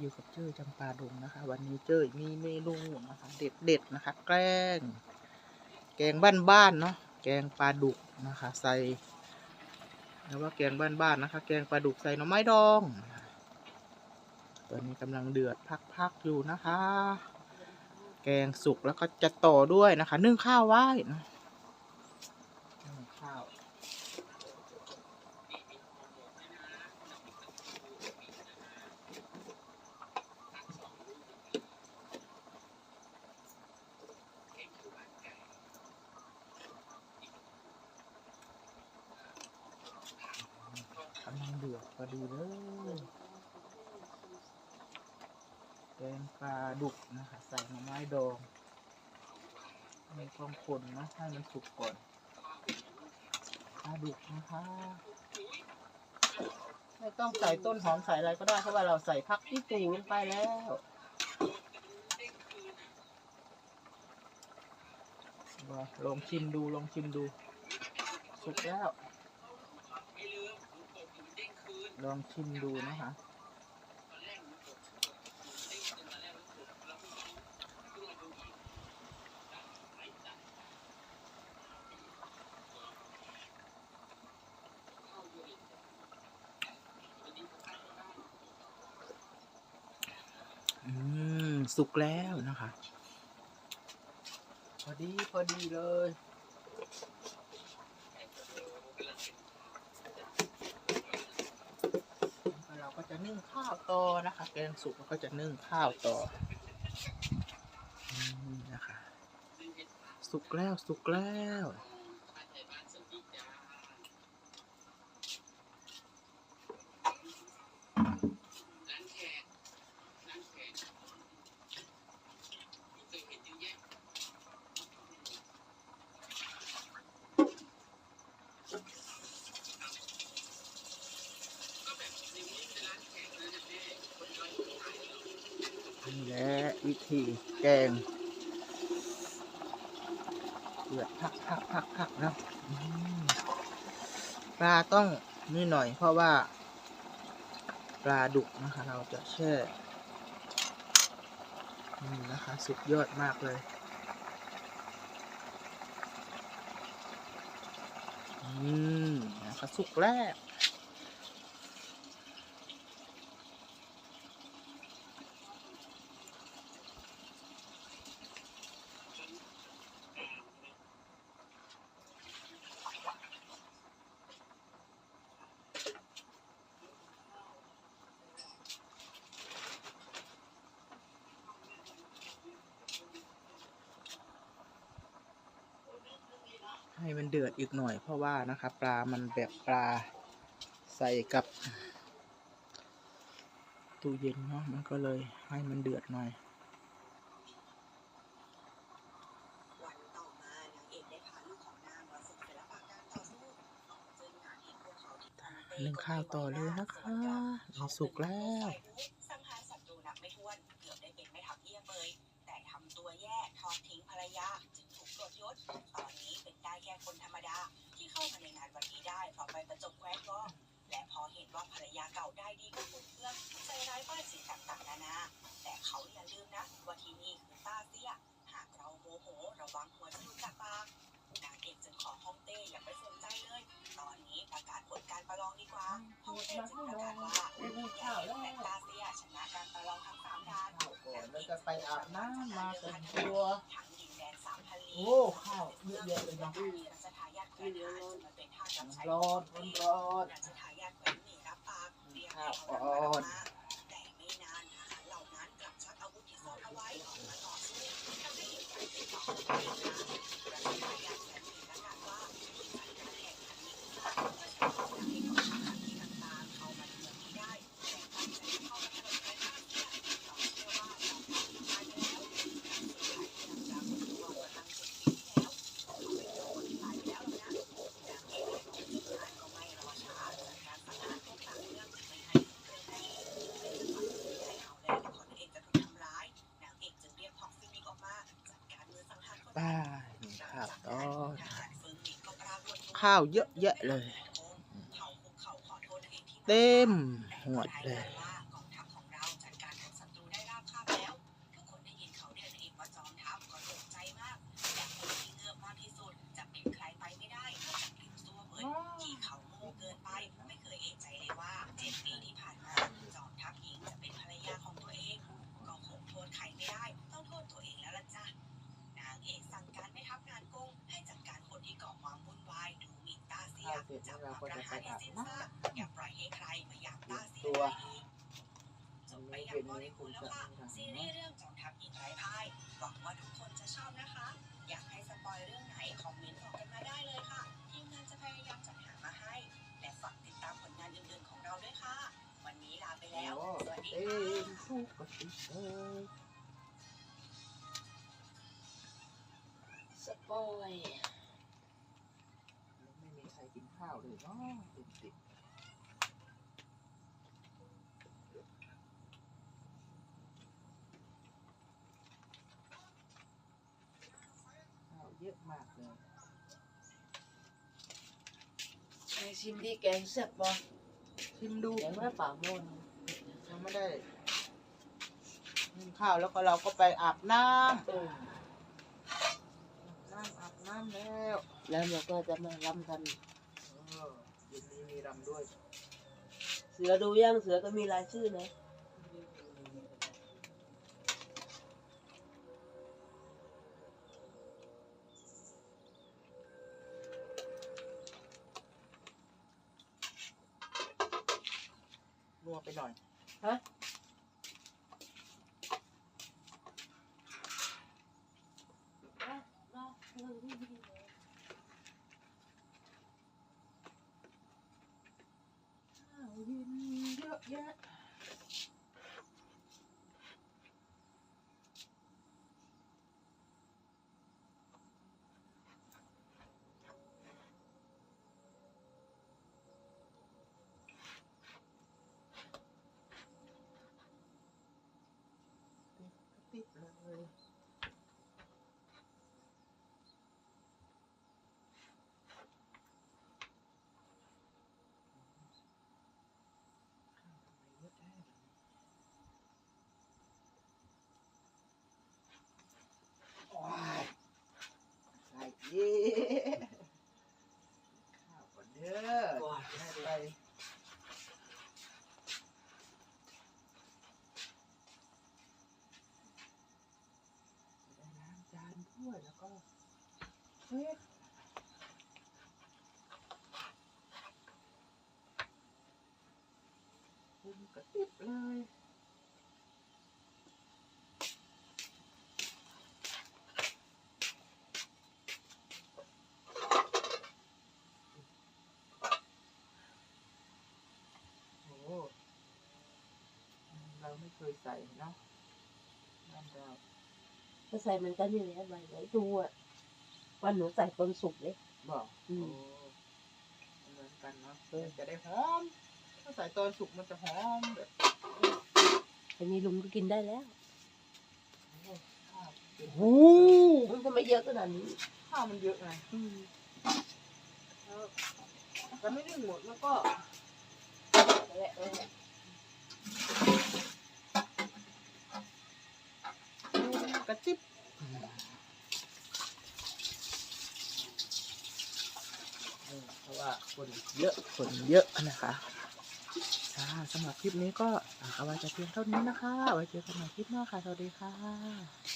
อยู่กับเจ้ยจำปาดงนะคะ วันนี้เจ้ยมีเมนูนะคะ เด็ดเด็ดนะคะ แกล้ง แกงบ้านๆเนาะแกงปลาดุกนะคะ ใส่หรือว่าแกงบ้านๆนะคะ แกงปลาดุกใส่หน่อไม้ดองตอนนี้กำลังเดือดพักๆอยู่นะคะ แกงสุกแล้วก็จะต่อด้วยนะคะ นึ่งข้าวไว้นะนึ่งข้าว กำลังเดือด พอดีเลยแกงปลาดุกนะคะใส่หน่อไม้ดองมีความข้นนะให้มันสุกก่อนปลาดุกนะคะ ไม่ต้องใส่ต้นหอมใส่อะไรก็ได้เพราะว่าเราใส่พักที่ตูลงไปแล้วลองชิมดูลองชิมดู สุกแล้ว ลองชิมดูนะคะ อืม สุกแล้วนะคะ พอดี พอดีเลย เราก็จะ นึ่งข้าวต่อนะคะ แกงสุกก็จะนึ่งข้าวต่อนี่นะคะ สุกแล้วสุกแล้ว และวิธีแกงเดือดพักพักพักพักนะปลาต้องนี่หน่อยเพราะว่า ปลาดุกนะคะ เราจะแช่นี่นะคะ สุดยอดมากเลยอืมนะคะสุกแล้ว ให้มันเดือดอีกหน่อยเพราะว่านะคะปลามันแบบปลาใส่กับตู้เย็นเนาะมันก็เลยให้มันเดือดหน่อยวันต่อมานางเอกได้พาลูกของนางมาฝึกศิลปะการต่อสู้ซึ่งนางเอกพวกเขาที่ทำเต้นึ่งข้าวต่อเลยนะคะนี่สุกแล้วสังหารศัตรูนับไม่ถ้วนเกือบได้เป็นแม่ทัพเอี้ยเปยแต่ทำตัวแย่ทอดทิ้งภรรยาจึงถูกตร วจยศตอนนี้เป็นได้แค่คนธรรมดาที่เข้ามาในงานวันนี้ได้เพราะไปประจบแคว้นวอกและพอเห็นว่าภรรยาเก่าได้ดีก็คุ้มเครื่องใจร้ายป้ายสีต่างๆนานา แต่เขาอย่าลืมนะว่าที่นี่คือต้าเตี้ยหากเราโมโหระวังหัวจะหลุดจากปากนางเอกจึงขอฮ่องเต้อย่าไปสนใจเลย ตอนนี้ประกาศผลการประลองดีกว่าฮ่องเต้จึงประกาศว่าอย่าเห็นแต่ต้าเตี้ยชนะการประลองทั้งสามด่านแล้วจะไปอาบน้ำมาแต่งตัว โอ้ข้าวเยอะแยะเลยเนาะรัชทายาทแคว้นหานจึงมาเป็นท่าสรับใช้ร้อนร้อนร้อนรัชทายา ป้าข้าวต้นข้าวเยอะแยะเลยเขาคุกเข่าขอโทษนางเอกที่เต็มหวดเลย ว่ากองทัพของเราจัดการ เราก็จะไปอาบน้อย่าปล่อยให้ใครมาอยากตาเสียตัวใจอีกจบไปอย่างบริบูรณ์แล้วค่ะซีรีส์เรื่องจงทัพหญิงไร้พ่ายหวังว่าทุกคนจะชอบนะคะ อยากให้สปอยเรื่องไหนคอมเมนต์บอกกันมาได้เลยค่ะทีมงานจะพยายามจัดหามาให้ และฝากติดตามผลงานอื่นๆของเราด้วยค่ะ วันนี้ลาไปำแล้วโอ้สวัสดีเต็ค่ะ เลยเนาะติดติดข้าวเยอะมากเลยไอชิมดีแกงแซ่บบ่ชิมดูแกงว่าป่าโมนยังไม่ได้กินข้าวแล้วก็เราก็ไปอาบน้ำเออน้ำอาบน้ำแล้ว แล้วเราก็จะมาลำกันเออ เย็นนี้มีรำด้วย เสือดูยังเสือก็มีรายชื่อนะ นัวไปหน่อย ฮะ ข้าวเย็นเยอะแยะติดเลยข้าวทำไมเยอะแท้โอ้ยใส่เย่ข้าวก่อน เด้อไม่เป็นไรจะได้ล้างจานด้วยแล้วก็เช็ดคุณกระติบเลย โอ้เรา ไม่เคยใส่เนาะบ้านเราก็ใส่เหมือนกันนี่แหละใบไหนดูอะวันหนูใส่ต้นสุกเลย บอกอืโอ้ม เหมือนกันเนาะจะได้หอม ถ้าใส่ตอนสุกมันจะหอมแบบอันนี้ลุงก็กินได้แล้วโอ้ข้าวเก่งโอ้มันทำไมเยอะขนาดนี้ข้าวมันเยอะไงอืมแล้วแต่ไม่ได้หมดแล้วก็นั่นแหละนั่นแหละ จิ๊บเพราะว่าคนเยอะคนเยอะนะคะค่ะสำหรับคลิปนี้ก็เอาไว้จะเพียงเท่านี้นะคะ ไว้เจอกันใหม่คลิปหน้าค่ะ สวัสดีค่ะ